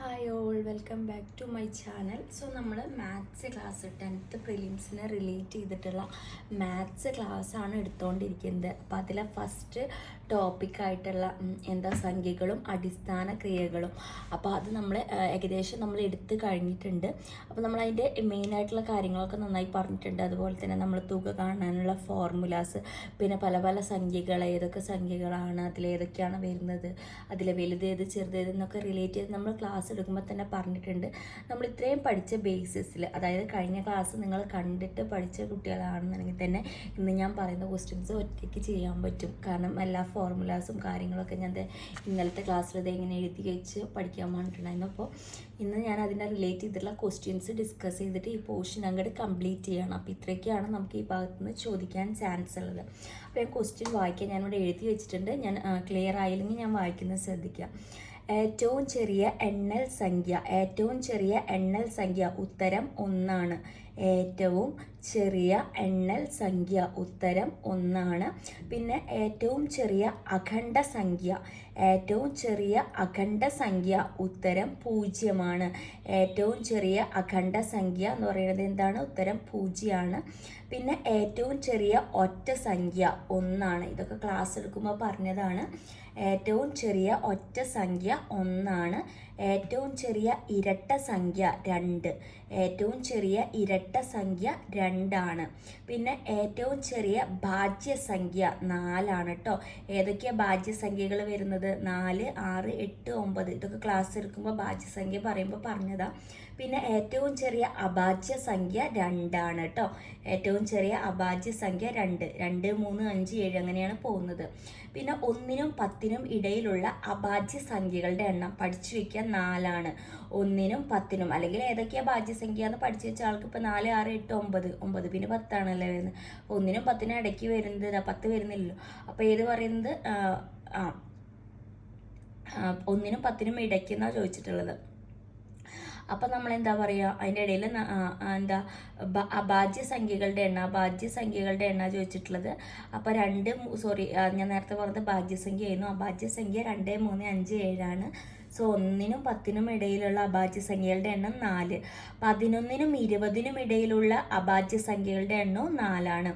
Hi all welcome back to my channel so നമ്മൾ maths class tenth പ്രിലിംസിനെ relate ചെയ്തിട്ടുള്ള maths ക്ലാസ്സാണ് എടുത്തുകൊണ്ടിരിക്കുന്നത് അപ്പോൾ അതിലെ ഫസ്റ്റ് ടോപ്പിക്കായിട്ടുള്ള എന്താ സംഖ്യകളും അടിസ്ഥാന ക്രിയകളും. അപ്പോൾ അത് നമ്മൾ ഏകദേശം നമ്മൾ എടുത്തു കഴിഞ്ഞിട്ടുണ്ട്. അപ്പോൾ നമ്മൾ അതിന്റെ മെയിനായിട്ടുള്ള കാര്യങ്ങളൊക്കെ നന്നായി പറഞ്ഞിട്ടുണ്ട്. അതുപോലെ തന്നെ നമ്മൾ തുക കാണാനുള്ള ഫോർമുലാസ് പിന്നെ പല പല സംഖ്യകൾ ഏതൊക്കെ സംഖ്യകളാണ് അതിലേതൊക്കെയാണ് വരുന്നത് വലുത് ഏത് ചെറുതേത് എന്നൊക്കെ റിലേറ്റ് ചെയ്ത് നമ്മൾ ക്ലാസ് എടുക്കുമ്പോൾ തന്നെ പറഞ്ഞിട്ടുണ്ട്. നമ്മൾ ഇത്രയും പഠിച്ച ബേസിസിൽ അതായത് കഴിഞ്ഞ ക്ലാസ് നിങ്ങൾ കണ്ടിട്ട് പഠിച്ച കുട്ടികളാണെന്നുണ്ടെങ്കിൽ തന്നെ ഇന്ന് ഞാൻ പറയുന്ന ക്വസ്റ്റ്യൻസ് ഒറ്റയ്ക്ക് ചെയ്യാൻ പറ്റും. കാരണം എല്ലാ ഫോർമുലാസും കാര്യങ്ങളൊക്കെ ഞാൻ ഇന്നലത്തെ ക്ലാസ്സിൽ ഇത് എങ്ങനെ എഴുതി വെച്ച് പഠിക്കാൻ വേണ്ടിയിട്ടുണ്ടായിരുന്നു അപ്പോൾ ഇന്ന് ഞാൻ അതിനെ റിലേറ്റ് ചെയ്തിട്ടുള്ള ക്വസ്റ്റ്യൻസ് ഡിസ്കസ് ചെയ്തിട്ട് ഈ പോർഷൻ അങ്ങോട്ട് കംപ്ലീറ്റ് ചെയ്യണം. അപ്പോൾ ഇത്രയൊക്കെയാണ് നമുക്ക് ഈ ഭാഗത്ത് നിന്ന് ചോദിക്കാൻ ചാൻസ് ഉള്ളത്. അപ്പോൾ ഞാൻ ക്വസ്റ്റ്യൻ വായിക്കാൻ ഞാനിവിടെ എഴുതി വെച്ചിട്ടുണ്ട്. ഞാൻ ക്ലിയർ ആയില്ലെങ്കിൽ ഞാൻ വായിക്കുന്നത് ശ്രദ്ധിക്കാം. ഏറ്റവും ചെറിയ എണ്ണൽ സംഖ്യ ഏറ്റവും ചെറിയ എണ്ണൽ സംഖ്യ ഉത്തരം ഒന്നാണ്. ഏറ്റവും ചെറിയ എണ്ണൽ സംഖ്യ ഉത്തരം ഒന്നാണ്. പിന്നെ ഏറ്റവും ചെറിയ അഖണ്ഡ സംഖ്യ ഏറ്റവും ചെറിയ അഖണ്ഡ സംഖ്യ ഉത്തരം പൂജ്യമാണ്. ഏറ്റവും ചെറിയ അഖണ്ഡ സംഖ്യ എന്ന് പറയുന്നത് എന്താണ്? ഉത്തരം പൂജ്യമാണ്. പിന്നെ ഏറ്റവും ചെറിയ ഒറ്റ സംഖ്യ ഒന്നാണ്. ഇതൊക്കെ ക്ലാസ് എടുക്കുമ്പോൾ പറഞ്ഞതാണ്. ഏറ്റവും ചെറിയ ഒറ്റ സംഖ്യ ഒന്നാണ്. ഏറ്റവും ചെറിയ ഇരട്ട സംഖ്യ രണ്ട്. ഏറ്റവും ചെറിയ ഇരട്ട സംഖ്യ രണ്ടാണ്. പിന്നെ ഏറ്റവും ചെറിയ ഭാജ്യസംഖ്യ നാലാണ് കേട്ടോ ഏതൊക്കെയാണ് ഭാജ്യസംഖ്യകൾ വരുന്നത്? നാല് ആറ് എട്ട് ഒമ്പത്. ഇതൊക്കെ ക്ലാസ് എടുക്കുമ്പോൾ ഭാജ്യസംഖ്യ പറയുമ്പോൾ പറഞ്ഞതാ. പിന്നെ ഏറ്റവും ചെറിയ അഭാജ്യ സംഖ്യ രണ്ടാണ് കേട്ടോ ഏറ്റവും ചെറിയ അഭാജ്യ സംഖ്യ രണ്ട്. രണ്ട് മൂന്ന് അഞ്ച് ഏഴ് അങ്ങനെയാണ് പോകുന്നത്. പിന്നെ ഒന്നിനും പത്തിനും ഇടയിലുള്ള അഭാജ്യ സംഖ്യകളുടെ എണ്ണം പഠിച്ചു വെക്കാൻ നാലാണ്. ഒന്നിനും പത്തിനും അല്ലെങ്കിൽ ഏതൊക്കെയാ ഭാജ്യസംഖ്യ എന്ന് പഠിച്ചു വെച്ച ആൾക്ക് ഇപ്പോൾ നാല് ആറ് എട്ട് ഒമ്പത്. ഒമ്പത് പിന്നെ പത്താണല്ലേ വരുന്നത്. ഒന്നിനും പത്തിനും ഇടയ്ക്ക് വരുന്നത് പത്ത് വരുന്നില്ലല്ലോ. അപ്പോൾ ഏത് പറയുന്നത്? ആ, ഒന്നിനും പത്തിനും ഇടയ്ക്ക് എന്നാണ് ചോദിച്ചിട്ടുള്ളത്? അപ്പം നമ്മൾ എന്താ പറയുക അതിന്റെ ഇടയിൽ എന്താ അഭാജ്യ സംഖ്യകളുടെ എണ്ണ അഭാജ്യ സംഖ്യകളുടെ എണ്ണ ചോദിച്ചിട്ടുള്ളത്. അപ്പോൾ രണ്ട് സോറി ഞാൻ നേരത്തെ പറഞ്ഞത് ഭാജ്യസംഖ്യ ആയിരുന്നു. അഭാജ്യ സംഖ്യ രണ്ട് മൂന്ന് അഞ്ച് ഏഴാണ്. സോ ഒന്നിനും പത്തിനും ഇടയിലുള്ള അഭാജ്യ സംഖ്യകളുടെ എണ്ണം നാല്. പതിനൊന്നിനും ഇരുപതിനും ഇടയിലുള്ള അഭാജ്യ സംഖ്യകളുടെ എണ്ണവും നാലാണ്.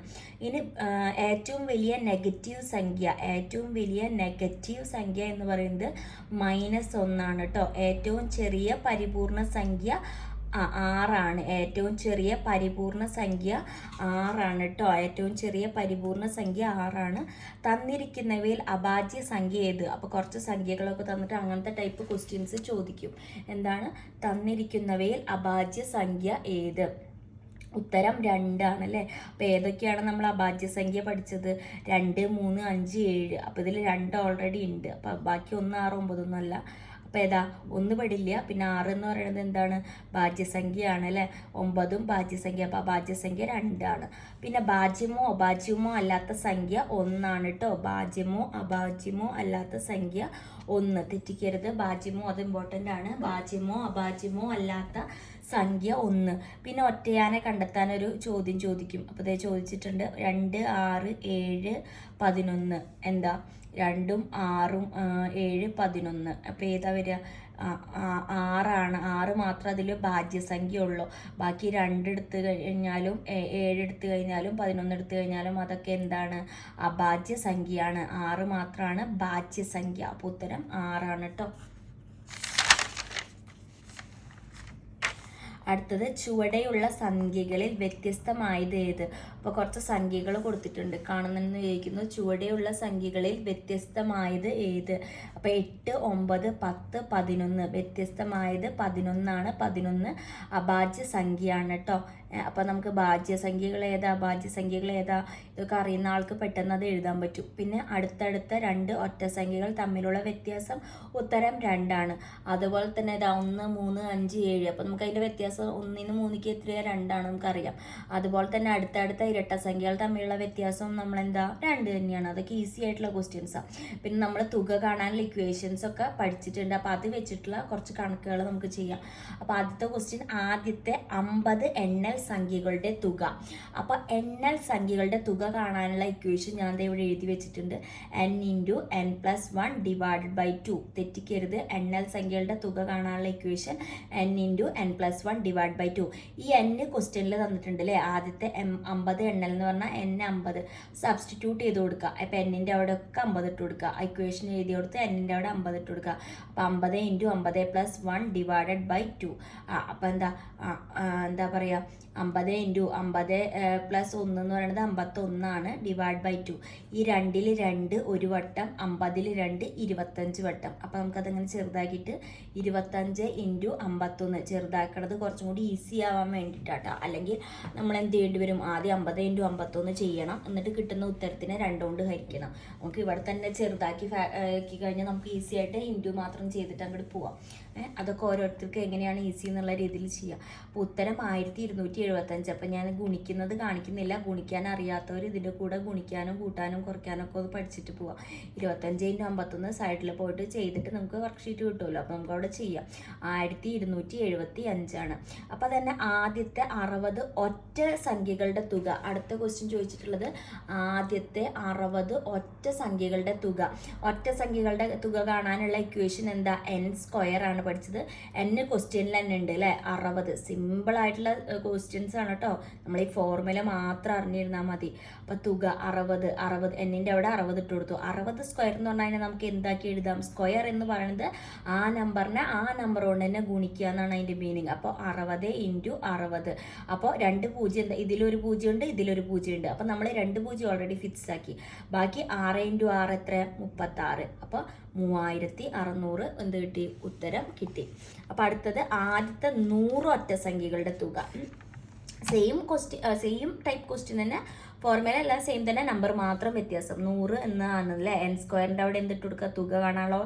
ഇനി ഏറ്റവും വലിയ നെഗറ്റീവ് സംഖ്യ ഏറ്റവും വലിയ നെഗറ്റീവ് സംഖ്യ എന്ന് പറയുന്നത് മൈനസ് ഒന്നാണ് കേട്ടോ ഏറ്റവും ചെറിയ പരിപൂർണ സംഖ്യ ആറാണ്. ഏറ്റവും ചെറിയ പരിപൂർണ സംഖ്യ ആറാണ് കേട്ടോ. ഏറ്റവും ചെറിയ പരിപൂർണ സംഖ്യ ആറാണ്. തന്നിരിക്കുന്നവയിൽ അഭാജ്യ സംഖ്യ ഏത്? അപ്പോൾ കുറച്ച് സംഖ്യകളൊക്കെ തന്നിട്ട് അങ്ങനത്തെ ടൈപ്പ് ക്വസ്റ്റ്യൻസ് ചോദിക്കും. എന്താണ്? തന്നിരിക്കുന്നവയിൽ അഭാജ്യ സംഖ്യ ഏത്? ഉത്തരം രണ്ടാണ് അല്ലേ അപ്പോൾ ഏതൊക്കെയാണ് നമ്മൾ അഭാജ്യ സംഖ്യ പഠിച്ചത്? രണ്ട് മൂന്ന് അഞ്ച് ഏഴ്. അപ്പോൾ ഇതിൽ രണ്ട് ഓൾറെഡി ഉണ്ട്. അപ്പോൾ ബാക്കി ഒന്ന് ആറ് ഒമ്പതൊന്നും അല്ല. അപ്പോൾ ഏതാ? ഒന്ന് പെടില്ല. പിന്നെ ആറ് എന്ന് പറയുന്നത് എന്താണ്? ഭാജ്യസംഖ്യയാണ് അല്ലേ ഒമ്പതും ഭാജ്യസംഖ്യ. അപ്പോൾ ഭാജ്യസംഖ്യ രണ്ടാണ്. പിന്നെ ഭാജ്യമോ അഭാജ്യമോ അല്ലാത്ത സംഖ്യ ഒന്നാണ് കേട്ടോ ഭാജ്യമോ അഭാജ്യമോ അല്ലാത്ത സംഖ്യ ഒന്ന്. തെറ്റിക്കരുത്. ഭാജ്യമോ അത് ഇമ്പോർട്ടന്റ് ആണ്. ഭാജ്യമോ അഭാജ്യമോ അല്ലാത്ത സംഖ്യ ഒന്ന്. പിന്നെ ഒറ്റയാനെ കണ്ടെത്താൻ ഒരു ചോദ്യം ചോദിക്കും. അപ്പോൾ ഇതേ ചോദിച്ചിട്ടുണ്ട്. രണ്ട് ആറ് ഏഴ് പതിനൊന്ന്. എന്താ? രണ്ടും ആറും ഏഴ് പതിനൊന്ന്. അപ്പോൾ ഏതാ വരിക? ആറാണ്. ആറ് മാത്രം അതിൽ ഭാജ്യസംഖ്യ ഉള്ളൂ ബാക്കി രണ്ടെടുത്ത് കഴിഞ്ഞാലും ഏഴെടുത്ത് കഴിഞ്ഞാലും പതിനൊന്ന് എടുത്ത് കഴിഞ്ഞാലും അതൊക്കെ എന്താണ്? അഭാജ്യ സംഖ്യയാണ് ആറ് മാത്രമാണ് ഭാജ്യസംഖ്യ. അപ്പോൾ ഉത്തരം ആറാണ് കേട്ടോ. അടുത്തത് ചുവടെയുള്ള സംഖ്യകളിൽ വ്യത്യസ്തമായത് ഏത്? അപ്പോൾ കുറച്ച് സംഖ്യകൾ കൊടുത്തിട്ടുണ്ട്. കാണുന്നെന്ന് ചോദിക്കുന്നു ചുവടെയുള്ള സംഖ്യകളിൽ വ്യത്യസ്തമായത് ഏത്? അപ്പോൾ എട്ട് ഒമ്പത് പത്ത് പതിനൊന്ന്. വ്യത്യസ്തമായത് പതിനൊന്നാണ്. പതിനൊന്ന് അഭാജ്യ സംഖ്യയാണ് കേട്ടോ അപ്പോൾ നമുക്ക് ഭാജ്യസംഖ്യകൾ ഏതാ? ഭാജ്യസംഖ്യകൾ ഏതാ? ഇതൊക്കെ അറിയുന്ന ആൾക്ക് പെട്ടെന്ന് അത് എഴുതാൻ പറ്റും. പിന്നെ അടുത്തടുത്ത രണ്ട് ഒറ്റസംഖ്യകൾ തമ്മിലുള്ള വ്യത്യാസം ഉത്തരം രണ്ടാണ്. അതുപോലെ തന്നെ ഇതാ ഒന്ന് മൂന്ന് അഞ്ച് ഏഴ്. അപ്പോൾ നമുക്ക് അതിന്റെ വ്യത്യാസം ഒന്നിന് മൂന്നിക്ക് എത്രയാ? രണ്ടാണ് നമുക്കറിയാം. അതുപോലെ തന്നെ അടുത്തടുത്ത ഇരട്ട സംഖ്യകൾ തമ്മിലുള്ള വ്യത്യാസം നമ്മൾ എന്താ രണ്ട് തന്നെയാണ്. അതൊക്കെ ഈസി ആയിട്ടുള്ള ക്വസ്റ്റ്യൻസാണ് പിന്നെ നമ്മൾ തുക കാണാനുള്ള ഇക്വേഷൻസ് ഒക്കെ പഠിച്ചിട്ടുണ്ട്. അപ്പോൾ അത് വെച്ചിട്ടുള്ള കുറച്ച് കണക്കുകൾ നമുക്ക് ചെയ്യാം. അപ്പോൾ ആദ്യത്തെ ക്വസ്റ്റ്യൻ ആദ്യത്തെ അമ്പത് എണ്ണൽ സംഖ്യകളുടെ തുക. അപ്പോൾ എണ്ണൽ സംഖ്യകളുടെ തുക കാണാനുള്ള ഇക്വേഷൻ ഞാൻ ഇവിടെ എഴുതി വെച്ചിട്ടുണ്ട്. N into N plus one divided by two തെറ്റിക്കരുത്. എണ്ണൽ സംഖ്യകളുടെ തുക കാണാനുള്ള equation N into N plus one divide by two ഈ എൻ ക്വസ്റ്റ്യനിൽ തന്നിട്ടുണ്ട് അല്ലേ ആദ്യത്തെ എം അമ്പത് എണ്ണൽ എന്ന് പറഞ്ഞാൽ എൻ അമ്പത്. സബ്സ്റ്റിറ്റ്യൂട്ട് ചെയ്ത് കൊടുക്കുക അപ്പോൾ എന്നിന്റെ അവിടെ ഒക്കെ അമ്പത് ഇട്ട് കൊടുക്കുക ഇക്വേഷൻ എഴുതി കൊടുത്ത് എന്നിന്റെ അവിടെ അമ്പത് ഇട്ട് കൊടുക്കുക അപ്പോൾ അമ്പത് ഇന്റു അമ്പത് plus one divided by two ആ അപ്പോൾ എന്താ? എന്താ പറയുക അമ്പത് ഇന്റു അമ്പത് പ്ലസ് ഒന്ന് എന്ന് പറയുന്നത് അമ്പത്തൊന്നാണ് ഡിവൈഡ് ബൈ ടു ഈ രണ്ടിൽ രണ്ട് ഒരു വട്ടം അമ്പതിൽ രണ്ട് ഇരുപത്തഞ്ച് വട്ടം. അപ്പോൾ നമുക്കതങ്ങനെ ചെറുതാക്കിയിട്ട് ഇരുപത്തഞ്ച് ഇന്റു അമ്പത്തൊന്ന് ചെറുതാക്കണത് കുറച്ചും കൂടി ഈസി ആവാൻ വേണ്ടിയിട്ടാട്ടോ അല്ലെങ്കിൽ നമ്മൾ എന്ത് ചെയ്യേണ്ടി വരും? ആദ്യം അമ്പത് ഇന്റു അമ്പത്തൊന്ന് ചെയ്യണം. എന്നിട്ട് കിട്ടുന്ന ഉത്തരത്തിനെ രണ്ടുകൊണ്ട് ഹരിക്കണം. നമുക്ക് ഇവിടെ തന്നെ ചെറുതാക്കി ആക്കി കഴിഞ്ഞാൽ നമുക്ക് ഈസി ആയിട്ട് ഇന്റു മാത്രം ചെയ്തിട്ട് അങ്ങോട്ട് പോവാം. അതൊക്കെ ഓരോരുത്തർക്ക് എങ്ങനെയാണ് ഈസി എന്നുള്ള രീതിയിൽ ചെയ്യുക അപ്പോൾ ഉത്തരം ആയിരത്തി ഇരുന്നൂറ്റി എഴുപത്തഞ്ച് അപ്പം ഞാൻ ഗുണിക്കുന്നത് കാണിക്കുന്നില്ല. ഗുണിക്കാൻ അറിയാത്തവർ ഇതിന്റെ കൂടെ ഗുണിക്കാനും കൂട്ടാനും കുറയ്ക്കാനും ഒക്കെ ഒന്ന് പഠിച്ചിട്ട് പോവാം. ഇരുപത്തഞ്ച് ഇന്റു അമ്പത്തൊന്ന് സൈഡിൽ പോയിട്ട് ചെയ്തിട്ട് നമുക്ക് വർക്ക്ഷീറ്റ് കിട്ടുമല്ലോ അപ്പോൾ നമുക്ക് അവിടെ ചെയ്യാം. ആയിരത്തി ഇരുന്നൂറ്റി എഴുപത്തി അഞ്ചാണ് അപ്പോൾ തന്നെ ആദ്യത്തെ അറുപത് ഒറ്റ സംഖ്യകളുടെ തുക. അടുത്ത ക്വസ്റ്റ്യൻ ചോദിച്ചിട്ടുള്ളത് ആദ്യത്തെ അറുപത് ഒറ്റ സംഖ്യകളുടെ തുക. ഒറ്റ സംഖ്യകളുടെ തുക കാണാനുള്ള ഇക്വേഷൻ എന്താ? എൻ സ്ക്വയർ ആണ്. പഠിച്ചത്. എന്നെ ക്വസ്റ്റ്യനിൽ തന്നെ ഉണ്ട് അല്ലേ അറുപത്. സിമ്പിൾ ആയിട്ടുള്ള ക്വസ്റ്റ്യൻസ് ആണ് കേട്ടോ നമ്മൾ ഈ ഫോർമുല മാത്രം അറിഞ്ഞിരുന്നാൽ മതി. അപ്പോൾ തുക അറുപത് അറുപത്. എന്നിന്റെ അവിടെ അറുപത് ഇട്ട് കൊടുത്തു. അറുപത് സ്ക്വയർ എന്ന് പറഞ്ഞാൽ നമുക്ക് എന്താക്കി എഴുതാം? സ്ക്വയർ എന്ന് പറയുന്നത് ആ നമ്പറിനെ ആ നമ്പർ കൊണ്ട് തന്നെ ഗുണിക്കുക എന്നാണ് അതിന്റെ മീനിങ് അപ്പോൾ അറുപത് ഇന്റു അറുപത്. അപ്പോൾ രണ്ട് പൂജ്യം ഇതിലൊരു പൂജ്യം ഉണ്ട് ഇതിലൊരു പൂജ്യം ഉണ്ട്. അപ്പോൾ നമ്മൾ രണ്ട് പൂജ്യം ഓൾറെഡി ഫിക്സ് ആക്കി. ബാക്കി ആറ് ഇന്റു ആറ് എത്ര മുപ്പത്താറ്. അപ്പോൾ മൂവായിരത്തി അറുന്നൂറ് എന്ത് കിട്ടി? ഉത്തരം കിട്ടി. അപ്പോൾ അടുത്തത് ആദ്യത്തെ നൂറ് ഒറ്റ സംഖ്യകളുടെ തുക same question same type question തന്നെ ഫോർമുല എല്ലാം സെയിം തന്നെ നമ്പർ മാത്രം വ്യത്യാസം. നൂറ് എന്നാണ് അല്ലേ എൻ സ്ക്വയറിന്റെ അവിടെ എന്തിട്ട് കൊടുക്കുക തുക കാണാനുള്ള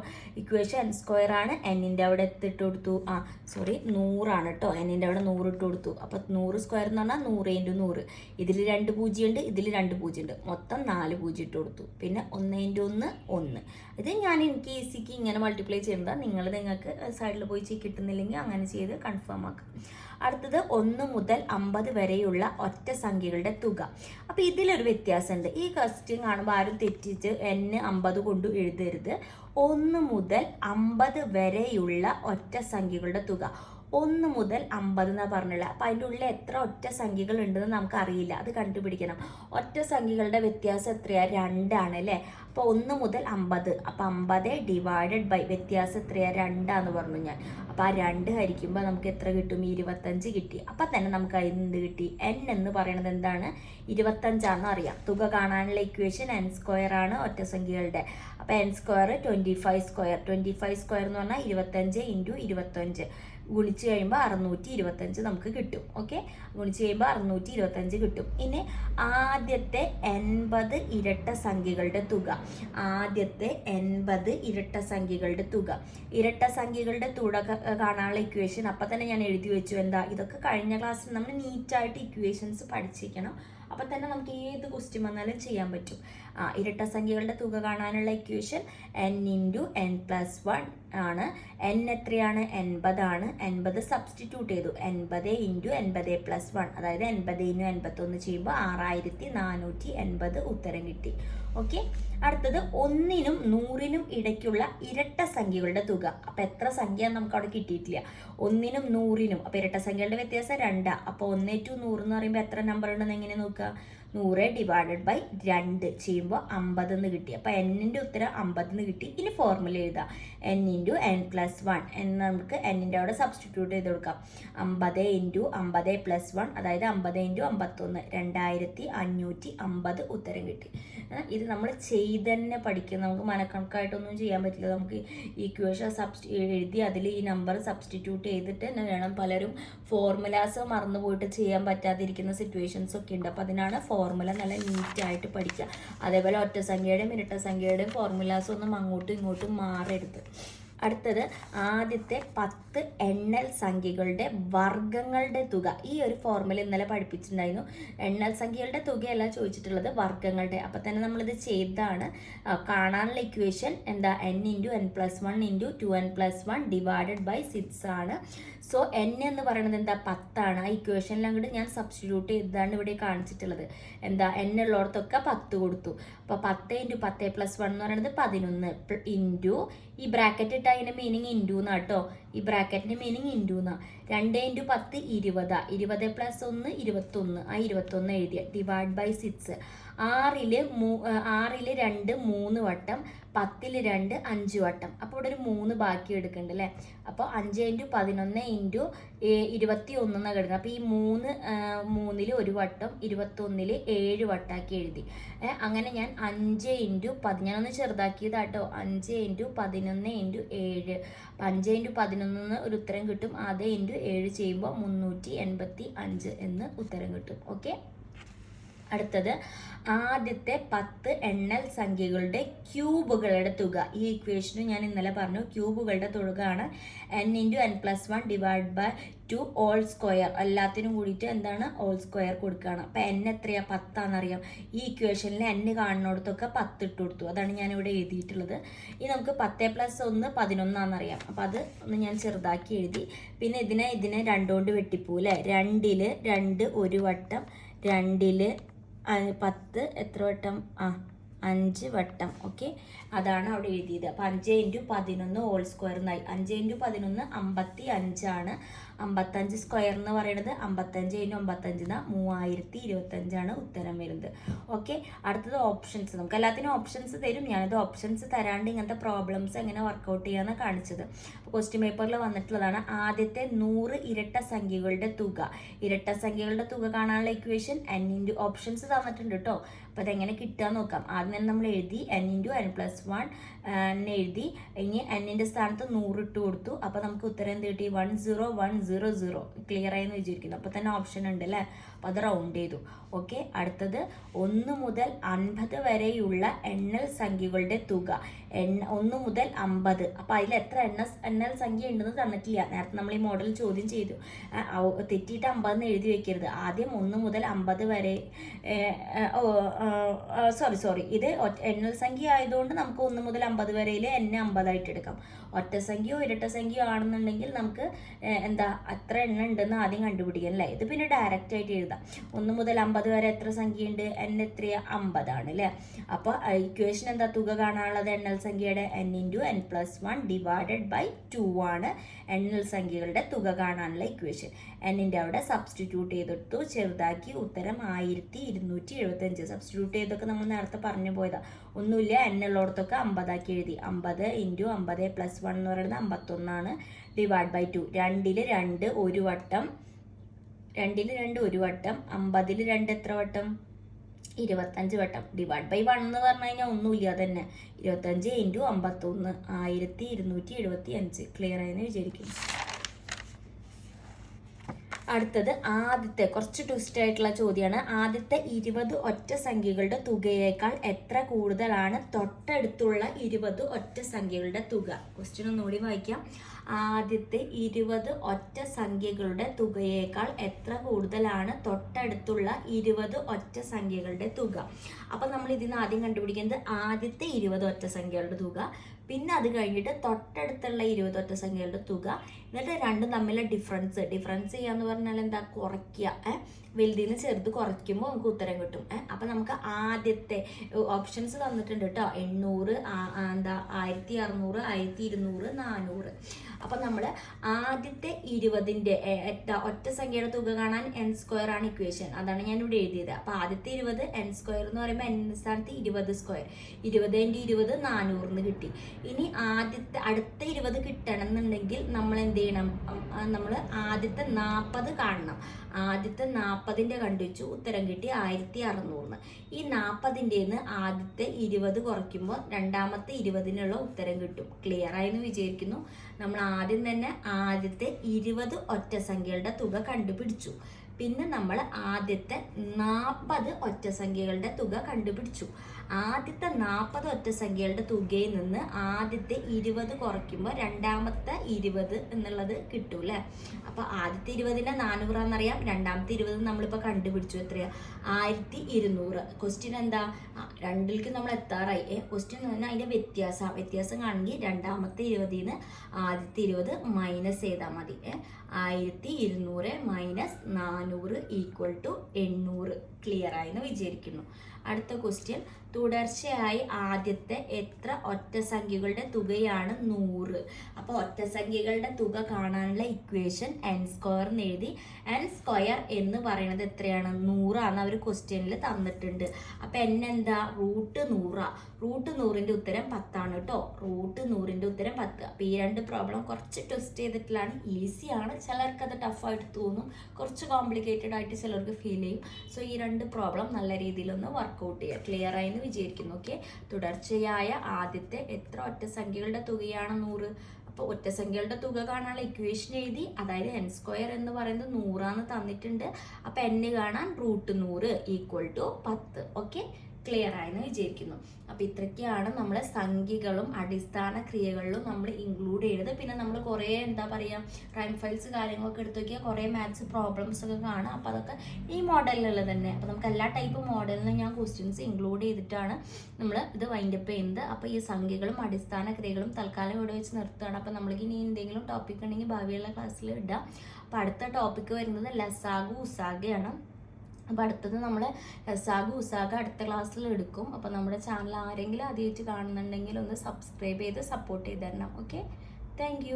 ഇക്വേഷൻ എൻ സ്ക്വയർ ആണ്. എന്നിന്റെ അവിടെ എത്തിട്ട് കൊടുത്തു. ആ സോറി നൂറാണ് കേട്ടോ എന്നിന്റെ അവിടെ നൂറ് ഇട്ട് കൊടുത്തു. അപ്പോൾ നൂറ് സ്ക്വയർ എന്ന് പറഞ്ഞാൽ നൂറ് ഇന്റു നൂറ്. ഇതിൽ രണ്ട് പൂജ്യം ഉണ്ട് ഇതിൽ രണ്ട് പൂജ്യം ഉണ്ട് മൊത്തം നാല് പൂജ്യം ഇട്ട് കൊടുത്തു. പിന്നെ ഒന്ന് ഇന്റു ഒന്ന് ഒന്ന്. ഇത് ഞാൻ എനിക്ക് ഈസിക്ക് ഇങ്ങനെ മൾട്ടിപ്ലൈ ചെയ്യുന്നതാണ് നിങ്ങൾ നിങ്ങൾക്ക് സൈഡിൽ പോയി കിട്ടുന്നില്ലെങ്കിൽ അങ്ങനെ ചെയ്ത് കൺഫേം ആക്കാം. അടുത്തത് ഒന്ന് മുതൽ അമ്പത് വരെയുള്ള ഒറ്റ സംഖ്യകളുടെ തുക. അപ്പോൾ ഇതിലൊരു വ്യത്യാസമുണ്ട്. ഈ ക്വസ്റ്റ്യൻ കാണുമ്പോൾ ആരും തെറ്റിച്ച് എന്നെ അമ്പത് കൊണ്ട് എഴുതരുത്. ഒന്ന് മുതൽ അമ്പത് വരെയുള്ള ഒറ്റ സംഖ്യകളുടെ തുക. ഒന്ന് മുതൽ അമ്പത് എന്നാ പറഞ്ഞുള്ള അപ്പം അതിന്റെ ഉള്ളിൽ എത്ര ഒറ്റ സംഖ്യകൾ ഉണ്ടെന്ന് നമുക്ക് അറിയില്ല അത് കണ്ടുപിടിക്കണം. ഒറ്റ സംഖ്യകളുടെ വ്യത്യാസം എത്രയാ? രണ്ടാണ് അല്ലേ? അപ്പോൾ ഒന്ന് മുതൽ അമ്പത്. അപ്പം അമ്പത് ഡിവൈഡഡ് ബൈ വ്യത്യാസം എത്രയാ? രണ്ടാന്ന് പറഞ്ഞു ഞാൻ. അപ്പോൾ ആ രണ്ട് ഹരിക്കുമ്പോൾ നമുക്ക് എത്ര കിട്ടും? ഇരുപത്തഞ്ച് കിട്ടി. അപ്പം തന്നെ നമുക്ക് എന്ത് കിട്ടി. എൻ എന്ന് പറയുന്നത് എന്താണ്? ഇരുപത്തഞ്ചാണെന്ന് അറിയാം. തുക കാണാനുള്ള ഇക്വേഷൻ എൻ സ്ക്വയർ ആണ് ഒറ്റ സംഖ്യകളുടെ. അപ്പോൾ N square twenty five square twenty five square എന്ന് പറഞ്ഞാൽ ഇരുപത്തഞ്ച് ഇന്റു ഇരുപത്തഞ്ച്. ഗുണിച്ച് കഴിയുമ്പോൾ അറുന്നൂറ്റി ഇരുപത്തഞ്ച് നമുക്ക് കിട്ടും. ഓക്കെ ഗുണിച്ച് കഴിയുമ്പോൾ അറുന്നൂറ്റി ഇരുപത്തഞ്ച് കിട്ടും. ഇനി ആദ്യത്തെ എൺപത് ഇരട്ട സംഖ്യകളുടെ തുക. ആദ്യത്തെ എൺപത് ഇരട്ട സംഖ്യകളുടെ തുക. ഇരട്ട സംഖ്യകളുടെ തുക കാണാനുള്ള ഇക്വേഷൻ അപ്പം തന്നെ ഞാൻ എഴുതി വെച്ചു. എന്താ? ഇതൊക്കെ കഴിഞ്ഞ ക്ലാസ്സിൽ നമ്മൾ നീറ്റായിട്ട് ഇക്വേഷൻസ് പഠിച്ചിരിക്കണം. അപ്പം തന്നെ നമുക്ക് ഏത് ക്വസ്റ്റ്യൻ വന്നാലും ചെയ്യാൻ പറ്റും. ആ ഇരട്ട സംഖ്യകളുടെ തുക കാണാനുള്ള equation N into N plus one ആണ്. എൻ എത്രയാണ്? എൺപതാണ് എൺപത് സബ്സ്റ്റിറ്റ്യൂട്ട് ചെയ്തു. എൺപത് ഇന്റു എൺപത് പ്ലസ് വൺ അതായത് എൺപത് ഇന്റു എൺപത്തൊന്ന് ചെയ്യുമ്പോൾ ആറായിരത്തി നാനൂറ്റി എൺപത് ഉത്തരം കിട്ടി. ഓക്കെ അടുത്തത് ഒന്നിനും നൂറിനും ഇടയ്ക്കുള്ള ഇരട്ട സംഖ്യകളുടെ തുക. അപ്പം എത്ര സംഖ്യ നമുക്ക് അവിടെ കിട്ടിയിട്ടില്ല. ഒന്നിനും നൂറിനും. അപ്പം ഇരട്ട സംഖ്യകളുടെ വ്യത്യാസം രണ്ടാണ് അപ്പോൾ ഒന്ന് ടു നൂറ് എന്ന് പറയുമ്പോൾ എത്ര നമ്പർ ഉണ്ടെന്ന് എങ്ങനെ നോക്കുക നൂറ് ഡിവൈഡഡ് ബൈ രണ്ട് ചെയ്യുമ്പോൾ അമ്പത് എന്ന് കിട്ടി. അപ്പോൾ എന്നിന്റെ ഉത്തരം അമ്പത് എന്ന് കിട്ടി. ഇനി ഫോർമുല എഴുതാം. N into N plus one എന്ന് നമുക്ക് എന്നിന്റെ അവിടെ സബ്സ്റ്റിറ്റ്യൂട്ട് ചെയ്ത് കൊടുക്കാം. അമ്പത് ഇന്റു അമ്പത് പ്ലസ് വൺ അതായത് അമ്പത് ഇന്റു അമ്പത്തൊന്ന് രണ്ടായിരത്തി അഞ്ഞൂറ്റി അമ്പത് ഉത്തരം കിട്ടി. ഇത് നമ്മൾ ചെയ്ത് തന്നെ പഠിക്കും. നമുക്ക് മനക്കണക്കായിട്ടൊന്നും ചെയ്യാൻ പറ്റില്ല. നമുക്ക് ഇക്വേഷൻ സബ്സ്റ്റി എഴുതി അതിൽ ഈ നമ്പർ സബ്സ്റ്റിറ്റ്യൂട്ട് ചെയ്തിട്ട് തന്നെ വേണം പലരും ഫോർമുലാസ് മറന്നു പോയിട്ട് ചെയ്യാൻ പറ്റാതിരിക്കുന്ന സിറ്റുവേഷൻസ് ഒക്കെ ഉണ്ട്. അപ്പോൾ അതിനാണ് ഫോർമുല നല്ല നീറ്റായിട്ട് പഠിക്കുക അതേപോലെ ഒറ്റ സംഖ്യയുടെയും ഇരട്ട സംഖ്യയുടെയും ഫോർമുലാസ് ഒന്നും അങ്ങോട്ടും ഇങ്ങോട്ടും മാറരുത്. അടുത്തത് ആദ്യത്തെ പത്ത് എണ്ണൽ സംഖ്യകളുടെ വർഗങ്ങളുടെ തുക. ഈ ഒരു ഫോർമുല ഇന്നലെ പഠിപ്പിച്ചിട്ടുണ്ടായിരുന്നു. എണ്ണൽ സംഖ്യകളുടെ തുകയല്ല ചോദിച്ചിട്ടുള്ളത് വർഗങ്ങളുടെ അപ്പം തന്നെ നമ്മളിത് ചെയ്താണ്. കാണാനുള്ള ഇക്വേഷൻ എന്താ? N into N plus one into two N plus one divided by six ആണ്. സോ എൻ എന്ന് പറയുന്നത് എന്താ? പത്താണ്. ആ ഇക്വേഷനിൽ അങ്ങോട്ട് ഞാൻ സബ്സ്റ്റിറ്റ്യൂട്ട് ചെയ്താണ് ഇവിടെ കാണിച്ചിട്ടുള്ളത്. എന്താ? എൻ ഉള്ളിടത്തൊക്കെ പത്ത് കൊടുത്തു. അപ്പോൾ പത്ത് ഇന്റു പത്ത് പ്ലസ് വൺ എന്ന് പറയുന്നത് പതിനൊന്ന്. ഇന്റു ഈ ബ്രാക്കറ്റ് ഇട്ട അതിന്റെ മീനിങ് ഇന്റു എന്നാ കേട്ടോ ഈ ബ്രാക്കറ്റിന്റെ മീനിങ് ഇന്റു എന്നാ രണ്ട് ഇന്റു പത്ത് ഇരുപതാ. ഇരുപത് പ്ലസ് ഒന്ന് ഇരുപത്തൊന്ന്. ആ ഇരുപത്തൊന്ന് എഴുതിയ. ഡിവൈഡ് ബൈ സിക്സ് ആറിൽ മൂ ആ, ആറിൽ രണ്ട് മൂന്ന് വട്ടം പത്തിൽ രണ്ട് അഞ്ച് വട്ടം. അപ്പോൾ ഇവിടെ ഒരു മൂന്ന് ബാക്കി എടുക്കുന്നുണ്ട് അല്ലേ അപ്പോൾ അഞ്ച് ഇന്റു പതിനൊന്ന് ഇന്റു ഇരുപത്തി ഒന്നെന്നാണ് കിടക്കുന്നത് അപ്പോൾ ഈ മൂന്ന് മൂന്നിൽ ഒരു വട്ടം ഇരുപത്തൊന്നിൽ ഏഴ് വട്ടാക്കി എഴുതി. അങ്ങനെ ഞാൻ അഞ്ച് ഇന്റു പതി ഞാനൊന്ന് ചെറുതാക്കിയതാട്ടോ. അഞ്ച് ഇന്റു പതിനൊന്ന് ഇന്റു ഏഴ്. അപ്പം അഞ്ച് ഇന്റു പതിനൊന്നിന്ന് ഒരു ഉത്തരം കിട്ടും. അത് ഇന്റു ഏഴ് ചെയ്യുമ്പോൾ മുന്നൂറ്റി എൺപത്തി അഞ്ച് എന്ന് ഉത്തരം കിട്ടും. ഓക്കെ? അടുത്തത് ആദ്യത്തെ പത്ത് എണ്ണൽ സംഖ്യകളുടെ ക്യൂബുകളുടെ തുക ഈ ഇക്വേഷനും ഞാൻ ഇന്നലെ പറഞ്ഞു ക്യൂബുകളുടെ തുകയാണ് N into N plus one divide by two whole square എല്ലാത്തിനും കൂടിയിട്ട് എന്താണ്? ഓൾ സ്ക്വയർ കൊടുക്കുകയാണ്. അപ്പം എൻ എത്രയാ? പത്താണെന്നറിയാം. ഈ ഇക്വേഷനിൽ എൻ കാണുന്നിടത്തൊക്കെ പത്ത് ഇട്ട് കൊടുത്തു. അതാണ് ഞാനിവിടെ എഴുതിയിട്ടുള്ളത്. ഇനി നമുക്ക് പത്ത് പ്ലസ് ഒന്ന് പതിനൊന്നാണെന്നറിയാം. അപ്പം അത് ഒന്ന് ഞാൻ ചെറുതാക്കി എഴുതി. പിന്നെ ഇതിനെ ഇതിനെ രണ്ടുകൊണ്ട് വെട്ടിപ്പൂ അല്ലേ രണ്ടിൽ രണ്ട് ഒരു വട്ടം രണ്ടിൽ അ- പത്ത് എത്ര വട്ടം? ആ. അഞ്ച് വട്ടം ഓക്കെ? അതാണ് അവിടെ എഴുതിയത്. അപ്പം അഞ്ച് ഇന്റു പതിനൊന്ന് ഹോൾ സ്ക്വയർ എന്നായി അഞ്ച് ഇന്റു പതിനൊന്ന് അമ്പത്തി അഞ്ചാണ്. അമ്പത്തഞ്ച് സ്ക്വയർ എന്ന് പറയുന്നത് അമ്പത്തഞ്ച് ഇന്റു അമ്പത്തഞ്ച് എന്നാൽ മൂവായിരത്തി ഇരുപത്തഞ്ചാണ് ഉത്തരം വരുന്നത്. ഓക്കെ? അടുത്തത് ഓപ്ഷൻസ് നമുക്ക് എല്ലാത്തിനും ഓപ്ഷൻസ് തരും. ഞാനത് ഓപ്ഷൻസ് തരാണ്ട് ഇങ്ങനത്തെ പ്രോബ്ലംസ് എങ്ങനെ വർക്കൗട്ട് ചെയ്യാന്ന് കാണിച്ചത്. അപ്പോൾ ക്വസ്റ്റ്യൻ പേപ്പറിൽ വന്നിട്ടുള്ളതാണ് ആദ്യത്തെ നൂറ് ഇരട്ട സംഖ്യകളുടെ തുക. ഇരട്ട സംഖ്യകളുടെ തുക കാണാനുള്ള ഇക്വേഷൻ എൻ ഇന്റു ഓപ്ഷൻസ് തന്നിട്ടുണ്ട് കേട്ടോ അപ്പോൾ അതെങ്ങനെ കിട്ടുക നോക്കാം. ആദ്യം തന്നെ നമ്മൾ എഴുതി N into N plus one എഴുതി. ഇനി എന്നിന്റെ സ്ഥാനത്ത് നൂറ് ഇട്ട് കൊടുത്തു. അപ്പോൾ നമുക്ക് ഉത്തരം എന്ത് കിട്ടി? One zero one zero zero clear ആയെന്ന് വിചാരിക്കുന്നു. അപ്പോൾ തന്നെ ഓപ്ഷൻ ഉണ്ട് അല്ലേ? അപ്പോൾ അത് റൗണ്ട് ചെയ്തു. ഓക്കെ അടുത്തത് ഒന്ന് മുതൽ അൻപത് വരെയുള്ള എണ്ണൽ സംഖ്യകളുടെ തുക. എണ്ണ ഒന്ന് മുതൽ അമ്പത്. അപ്പോൾ അതിൽ എത്ര എണ്ണ എണ്ണൽ സംഖ്യ ഉണ്ടെന്ന് തന്നിട്ടില്ല. നേരത്തെ നമ്മൾ ഈ മോഡൽ ചോദ്യം ചെയ്തു. തെറ്റിയിട്ട് അമ്പതെന്ന് എഴുതി വെക്കരുത്. ആദ്യം ഒന്ന് മുതൽ അമ്പത് വരെ സോറി സോറി ഇത് എണ്ണൽ സംഖ്യ ആയതുകൊണ്ട് നമുക്ക് ഒന്ന് മുതൽ അമ്പത് വരെയിൽ എണ്ണ അമ്പതായിട്ട് എടുക്കാം. ഒറ്റ സംഖ്യയോ ഇരട്ട സംഖ്യയോ ആണെന്നുണ്ടെങ്കിൽ നമുക്ക് എന്താ അത്ര എണ്ണ ഉണ്ടെന്ന് ആദ്യം കണ്ടുപിടിക്കാം അല്ലേ? ഇത് പിന്നെ ഡയറക്റ്റ് ആയിട്ട് എഴുതാം. ഒന്ന് മുതൽ അമ്പത് വരെ എത്ര സംഖ്യയുണ്ട്? എണ്ണ എത്രയാണ് അമ്പതാണ് അല്ലേ? അപ്പോൾ ഇക്വേഷൻ എന്താ? തുക കാണാനുള്ളത് എണ്ണൽ സംഖ്യയുടെ N into N plus one divided by two ആണ് എണ്ണൽ സംഖ്യകളുടെ തുക കാണാനുള്ള ഇക്വേഷൻ എന്നിന്റെ അവിടെ സബ്സ്റ്റിറ്റ്യൂട്ട് ചെയ്തെടുത്തു. ചെറുതാക്കി ഉത്തരം ആയിരത്തി ഇരുന്നൂറ്റി എഴുപത്തഞ്ച് സബ്സ്റ്റിറ്റ്യൂട്ട് ചെയ്തൊക്കെ നമ്മൾ നേരത്തെ പറഞ്ഞു പോയതാ. ഒന്നുമില്ല എന്നുള്ളടത്തൊക്കെ അമ്പതാക്കി എഴുതി. അമ്പത് ഇന്റു അമ്പത് പ്ലസ് വൺ എന്ന് പറയുന്നത് അമ്പത്തൊന്നാണ്. ഡിവൈഡ് ബൈ ടു രണ്ടിൽ രണ്ട് ഒരു വട്ടം. രണ്ടിൽ രണ്ട് ഒരു വട്ടം. അമ്പതിൽ രണ്ട് എത്ര വട്ടം? ഇരുപത്തഞ്ച് വട്ടം. ഡിവൈഡ് ബൈ വൺ എന്ന് പറഞ്ഞു കഴിഞ്ഞാൽ ഒന്നുമില്ല തന്നെ ഇരുപത്തഞ്ച് ഇന്റു അമ്പത്തൊന്ന് ആയിരത്തി ഇരുന്നൂറ്റി എഴുപത്തി അഞ്ച് ക്ലിയർ ആയെന്ന് വിചാരിക്കുന്നു. അടുത്തത് ആദ്യത്തെ കുറച്ച് ട്വിസ്റ്റ് ആയിട്ടുള്ള ചോദ്യമാണ് ആദ്യത്തെ ഇരുപത് ഒറ്റ സംഖ്യകളുടെ തുകയേക്കാൾ എത്ര കൂടുതലാണ്? തൊട്ടടുത്തുള്ള ഇരുപത് ഒറ്റ സംഖ്യകളുടെ തുക. ക്വസ്റ്റ്യൻ ഒന്നുകൂടി വായിക്കാം. ആദ്യത്തെ ഇരുപത് ഒറ്റ സംഖ്യകളുടെ തുകയേക്കാൾ എത്ര കൂടുതലാണ്? തൊട്ടടുത്തുള്ള ഇരുപത് ഒറ്റ സംഖ്യകളുടെ തുക. അപ്പം നമ്മൾ ഇതിന് ആദ്യം കണ്ടുപിടിക്കുന്നത് ആദ്യത്തെ ഇരുപത് ഒറ്റ സംഖ്യകളുടെ തുക പിന്നെ അത് കഴിഞ്ഞിട്ട് തൊട്ടടുത്തുള്ള ഇരുപത് ഒറ്റ സംഖ്യകളുടെ തുക എന്നിട്ട് രണ്ടും തമ്മിലെ ഡിഫറൻസ് ഡിഫറൻസ് ചെയ്യുക എന്ന് പറഞ്ഞാൽ എന്താ? കുറയ്ക്കുക. ഏഹ് വലുതിന് ചെറുത് കുറയ്ക്കുമ്പോൾ നമുക്ക് ഉത്തരം കിട്ടും. ഏഹ് അപ്പം നമുക്ക് ആദ്യത്തെ ഓപ്ഷൻസ് തന്നിട്ടുണ്ട് കേട്ടോ. എണ്ണൂറ് എന്താ ആയിരത്തി അറുന്നൂറ് ആയിരത്തി ഇരുന്നൂറ് നാനൂറ്. അപ്പം നമ്മൾ ആദ്യത്തെ ഇരുപതിന്റെ ഒറ്റ സംഖ്യയുടെ തുക കാണാൻ എൻ സ്ക്വയർ ആണ് ഇക്വേഷൻ അതാണ് ഞാൻ ഇവിടെ എഴുതിയത്. അപ്പോൾ ആദ്യത്തെ ഇരുപത് എൻ സ്ക്വയർ എന്ന് പറയുമ്പോൾ എൻ സ്ഥാനത്ത് ഇരുപത് സ്ക്വയർ ഇരുപത് ഇന്റു ഇരുപത് നാനൂറിന് കിട്ടി. ഇനി ആദ്യത്തെ അടുത്ത ഇരുപത് കിട്ടണം എന്നുണ്ടെങ്കിൽ നമ്മൾ എന്ത് ചെയ്യണം നമ്മൾ ആദ്യത്തെ നാൽപ്പത് കാണണം. ആദ്യത്തെ നാൽപ്പതിന്റെ കണ്ടുവച്ചു ഉത്തരം കിട്ടി ആയിരത്തി അറുന്നൂറിന് ഈ നാൽപ്പതിന്റെന്ന് ആദ്യത്തെ ഇരുപത് കുറയ്ക്കുമ്പോൾ രണ്ടാമത്തെ ഇരുപതിനുള്ള ഉത്തരം കിട്ടും. ക്ലിയർ ആയെന്ന് വിചാരിക്കുന്നു. നമ്മൾ ആദ്യം തന്നെ ആദ്യത്തെ ഇരുപത് ഒറ്റ സംഖ്യകളുടെ തുക കണ്ടുപിടിച്ചു. പിന്നെ നമ്മൾ ആദ്യത്തെ നാൽപ്പത് ഒറ്റസംഖ്യകളുടെ തുക കണ്ടുപിടിച്ചു. ആദ്യത്തെ നാൽപ്പത് ഒറ്റസംഖ്യകളുടെ തുകയിൽ നിന്ന് ആദ്യത്തെ ഇരുപത് കുറയ്ക്കുമ്പോൾ രണ്ടാമത്തെ ഇരുപത് എന്നുള്ളത് കിട്ടും അല്ലേ അപ്പോൾ ആദ്യത്തെ ഇരുപതിനെ നാനൂറാന്നറിയാം. രണ്ടാമത്തെ ഇരുപത് നമ്മളിപ്പോൾ കണ്ടുപിടിച്ചു എത്രയാ? ആയിരത്തി ഇരുന്നൂറ്. ക്വസ്റ്റ്യൻ എന്താ? രണ്ടിലേക്ക് നമ്മൾ എത്താറായി. ക്വസ്റ്റ്യൻ എന്ന് പറഞ്ഞാൽ അതിന്റെ വ്യത്യാസം. വ്യത്യാസം കാണണമെങ്കിൽ രണ്ടാമത്തെ ഇരുപതിൽ നിന്ന് ആദ്യത്തെ ഇരുപത് മൈനസ് ചെയ്താൽ മതി. ഏ ആയിരത്തി ഇരുന്നൂറ് മൈനസ് നാനൂറ് ഈക്വൽ ടു എണ്ണൂറ്. ക്ലിയർ ആയെന്ന് വിചാരിക്കുന്നു. അടുത്ത ക്വസ്റ്റ്യൻ തുടർച്ചയായി ആദ്യത്തെ എത്ര ഒറ്റ സംഖ്യകളുടെ തുകയാണ് നൂറ്? അപ്പോൾ ഒറ്റ സംഖ്യകളുടെ തുക കാണാനുള്ള ഇക്വേഷൻ എൻ സ്ക്വയർ എന്ന് എഴുതി. എൻ സ്ക്വയർ എന്ന് പറയുന്നത് എത്രയാണ്? നൂറാണ് അവർ ക്വസ്റ്റ്യനിൽ തന്നിട്ടുണ്ട്. അപ്പോൾ എൻ എന്താ? റൂട്ട് നൂറാ. റൂട്ട് നൂറിന്റെ ഉത്തരം പത്താണ് കേട്ടോ റൂട്ട് നൂറിന്റെ ഉത്തരം പത്ത്. അപ്പോൾ ഈ രണ്ട് പ്രോബ്ലം കുറച്ച് ട്വിസ്റ്റ് ചെയ്തിട്ടുള്ളതാണ് ഈസിയാണ് ചിലർക്ക് അത് ടഫായിട്ട് തോന്നും. കുറച്ച് കോംപ്ലിക്കേറ്റഡ് ആയിട്ട് ചിലർക്ക് ഫീൽ ചെയ്യും. സോ ഈ രണ്ട് പ്രോബ്ലം നല്ല രീതിയിലൊന്ന് വർക്കൗട്ട് ചെയ്യുക ക്ലിയർ ആയി എന്ന് വിചാരിക്കുന്നു. ഓക്കെ തുടർച്ചയായ ആദ്യത്തെ എത്ര ഒറ്റ സംഖ്യകളുടെ തുകയാണ് നൂറ്? അപ്പോൾ ഒറ്റസംഖ്യകളുടെ തുക കാണാനുള്ള ഇക്വേഷൻ എഴുതി അതായത് എൻ സ്ക്വയർ എന്ന് പറയുന്നത് നൂറാന്ന് തന്നിട്ടുണ്ട്. അപ്പോൾ എന്നെ കാണാൻ റൂട്ട് നൂറ് ഈക്വൽ ടു പത്ത്. ഓക്കെ ക്ലിയർ ആയെന്ന് വിചാരിക്കുന്നു. അപ്പൊ ഇത്രയ്ക്കാണ് നമ്മൾ സംഖ്യകളും അടിസ്ഥാന ക്രിയകളിലും നമ്മൾ ഇൻക്ലൂഡ് ചെയ്തത്. പിന്നെ നമ്മൾ കുറേ എന്താ പറയുക റൈം ഫൈൽസ് കാര്യങ്ങളൊക്കെ എടുത്തു നോക്കിയാൽ കുറേ മാത്സ് പ്രോബ്ലംസ് ഒക്കെ കാണാം. അപ്പോൾ അതൊക്കെ ഈ മോഡലിലുള്ള തന്നെ. അപ്പോൾ നമുക്ക് എല്ലാ ടൈപ്പ് മോഡലിനും ഞാൻ ക്വസ്റ്റ്യൻസ് ഇൻക്ലൂഡ് ചെയ്തിട്ടാണ് നമ്മൾ ഇത് വൈൻഡപ്പ് ചെയ്യുന്നത്. അപ്പോൾ ഈ സംഖ്യകളും അടിസ്ഥാന ക്രിയകളും തൽക്കാലം ഇവിടെ വെച്ച് നിർത്തുകയാണ്. അപ്പോൾ നമ്മൾക്ക് ഇനി എന്തെങ്കിലും ടോപ്പിക് ഉണ്ടെങ്കിൽ ഭാവിയുള്ള ക്ലാസ്സിൽ ഇടാം. അപ്പോൾ അടുത്ത ടോപ്പിക്ക് വരുന്നത് ലസാഗു ഉസാഗയാണ്. അപ്പോൾ അടുത്തത് നമ്മൾ സാഗു ഉസാഗ അടുത്ത ക്ലാസ്സിൽ എടുക്കും. അപ്പോൾ നമ്മുടെ ചാനൽ ആരെങ്കിലും ആദ്യമായിട്ട് കാണുന്നുണ്ടെങ്കിൽ ഒന്ന് സബ്സ്ക്രൈബ് ചെയ്ത് സപ്പോർട്ട് ചെയ്ത് തരണം. Okay thank